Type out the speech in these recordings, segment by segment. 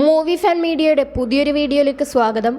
Movie fan മീഡിയയുടെ പുതിയൊരു വീഡിയോയിലേക്ക് സ്വാഗതം.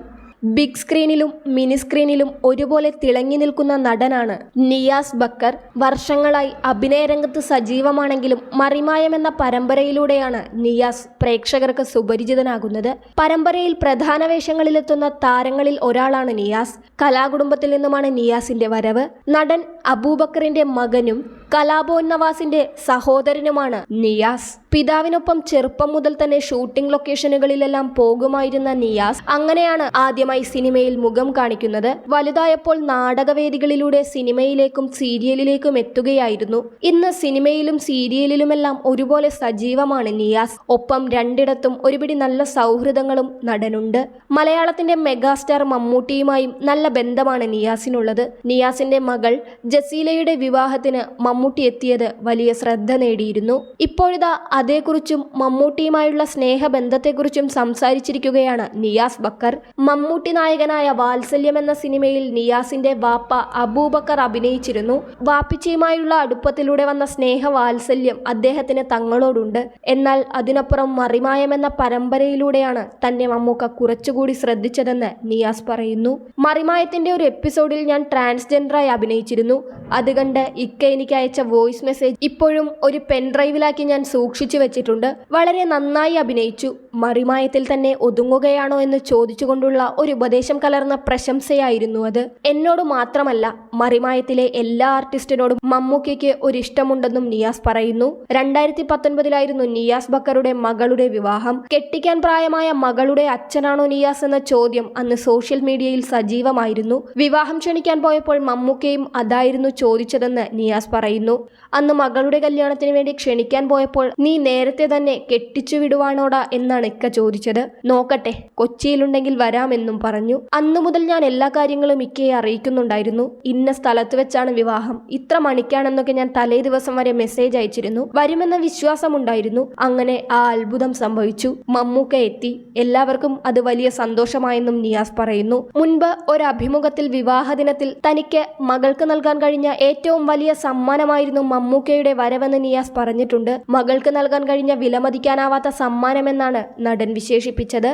ബിഗ് സ്ക്രീനിലും മിനി സ്ക്രീനിലും ഒരുപോലെ തിളങ്ങി നിൽക്കുന്ന നടനാണ് നിയാസ് ബക്കർ. വർഷങ്ങളായി അഭിനയരംഗത്ത് സജീവമാണെങ്കിലും മറിമായം എന്ന പരമ്പരയിലൂടെയാണ് നിയാസ് പ്രേക്ഷകർക്ക് സുപരിചിതനാകുന്നത്. പരമ്പരയിൽ പ്രധാന വേഷങ്ങളിലെത്തുന്ന താരങ്ങളിൽ ഒരാളാണ് നിയാസ്. കലാകുടുംബത്തിൽ നിന്നുമാണ് നിയാസിന്റെ വരവ്. നടൻ അബൂബക്കറിന്റെ മകനും കലാബോൻ നവാസിന്റെ സഹോദരനുമാണ് നിയാസ്. പിതാവിനൊപ്പം ചെറുപ്പം മുതൽ തന്നെ ഷൂട്ടിംഗ് ലൊക്കേഷനുകളിലെല്ലാം പോകുമായിരുന്ന നിയാസ് അങ്ങനെയാണ് ആദ്യമായി സിനിമയിൽ മുഖം കാണിക്കുന്നത്. വലുതായപ്പോൾ നാടകവേദികളിലൂടെ സിനിമയിലേക്കും സീരിയലിലേക്കും എത്തുകയായിരുന്നു. ഇന്ന് സിനിമയിലും സീരിയലിലുമെല്ലാം ഒരുപോലെ സജീവമാണ് നിയാസ്. ഒപ്പം രണ്ടിടത്തും ഒരുപിടി നല്ല സൗഹൃദങ്ങളും നടനുണ്ട്. മലയാളത്തിന്റെ മെഗാസ്റ്റാർ മമ്മൂട്ടിയുമായും നല്ല ബന്ധമാണ് നിയാസിനുള്ളത്. നിയാസിന്റെ മകൾ ജസീലയുടെ വിവാഹത്തിന് മമ്മൂട്ടി എത്തിയത് വലിയ ശ്രദ്ധ നേടിയിരുന്നു. ഇപ്പോഴിതാ അതേക്കുറിച്ചും മമ്മൂട്ടിയുമായുള്ള സ്നേഹബന്ധത്തെക്കുറിച്ചും സംസാരിച്ചിരിക്കുകയാണ് നിയാസ് ബക്കർ. മമ്മൂട്ടി നായകനായ വാത്സല്യം എന്ന സിനിമയിൽ നിയാസിന്റെ വാപ്പ അബൂബക്കർ അഭിനയിച്ചിരുന്നു. വാപ്പിച്ചയുമായുള്ള അടുപ്പത്തിലൂടെ വന്ന സ്നേഹ വാത്സല്യം അദ്ദേഹത്തിന് തങ്ങളോടുണ്ട്. എന്നാൽ അതിനപ്പുറം മറിമായം എന്ന പരമ്പരയിലൂടെയാണ് തന്നെ മമ്മൂക്ക കുറച്ചുകൂടി ശ്രദ്ധിച്ചതെന്ന് നിയാസ് പറയുന്നു. മറിമായത്തിന്റെ ഒരു എപ്പിസോഡിൽ ഞാൻ ട്രാൻസ്ജെൻഡറായി അഭിനയിച്ചിരുന്നു. അത് ഇക്ക എനിക്ക് അയച്ച വോയിസ് മെസ്സേജ് ഇപ്പോഴും ഒരു പെൻഡ്രൈവിലാക്കി ഞാൻ സൂക്ഷിച്ചു വെച്ചിട്ടുണ്ട്. വളരെ നന്നായി അഭിനയിച്ചു. മറിമായത്തിൽ തന്നെ ഒതുങ്ങുകയാണോ എന്ന് ചോദിച്ചുകൊണ്ടുള്ള ഒരു ഉപദേശം കലർന്ന പ്രശംസയായിരുന്നു അത്. എന്നോട് മാത്രമല്ല മറിമായത്തിലെ എല്ലാ ആർട്ടിസ്റ്റിനോടും മമ്മൂക്കയ്ക്ക് ഒരു ഇഷ്ടമുണ്ടെന്നും നിയാസ് പറയുന്നു. രണ്ടായിരത്തി പത്തൊൻപതിലായിരുന്നു നിയാസ് ബക്കറുടെ മകളുടെ വിവാഹം. കെട്ടിക്കാൻ പ്രായമായ മകളുടെ അച്ഛനാണോ നിയാസ് എന്ന ചോദ്യം അന്ന് സോഷ്യൽ മീഡിയയിൽ സജീവമായിരുന്നു. വിവാഹം ക്ഷണിക്കാൻ പോയപ്പോൾ മമ്മൂക്കയും അതായിരുന്നു ചോദിച്ചതെന്ന് നിയാസ് പറയുന്നു. അന്ന് മകളുടെ കല്യാണത്തിന് വേണ്ടി ക്ഷണിക്കാൻ പോയപ്പോൾ നീ നേരത്തെ തന്നെ കെട്ടിച്ചു വിടുവാണോടാ എന്നാണ് ഇക്ക ചോദിച്ചത്. നോക്കട്ടെ കൊച്ചിയിലുണ്ടെങ്കിൽ വരാമെന്നും പറഞ്ഞു. അന്നു മുതൽ ഞാൻ എല്ലാ കാര്യങ്ങളും ഇക്കയെ അറിയിക്കുന്നുണ്ടായിരുന്നു. ഇന്ന സ്ഥലത്ത് വെച്ചാണ് വിവാഹം. ഇത്ര മണിക്കാണെന്നൊക്കെ ഞാൻ തലേ ദിവസം വരെ മെസ്സേജ് അയച്ചിരുന്നു. വരുമെന്ന വിശ്വാസമുണ്ടായിരുന്നു. അങ്ങനെ ആ അത്ഭുതം സംഭവിച്ചു. മമ്മൂക്ക എത്തി. എല്ലാവർക്കും അത് വലിയ സന്തോഷമായെന്നും നിയാസ് പറയുന്നു. മുൻപ് ഒരു അഭിമുഖത്തിൽ വിവാഹ ദിനത്തിൽ തനിക്ക് മകൾക്ക് നൽകാൻ കഴിഞ്ഞ ഏറ്റവും വലിയ സമ്മാനമായിരുന്നു മമ്മൂക്കയുടെ വരവെന്ന് നിയാസ് പറഞ്ഞിട്ടുണ്ട്. മകൾക്ക് നൽകാൻ കഴിഞ്ഞ വിലമതിക്കാനാവാത്ത സമ്മാനമെന്നാണ് നടൻ വിശേഷിപ്പിച്ചത്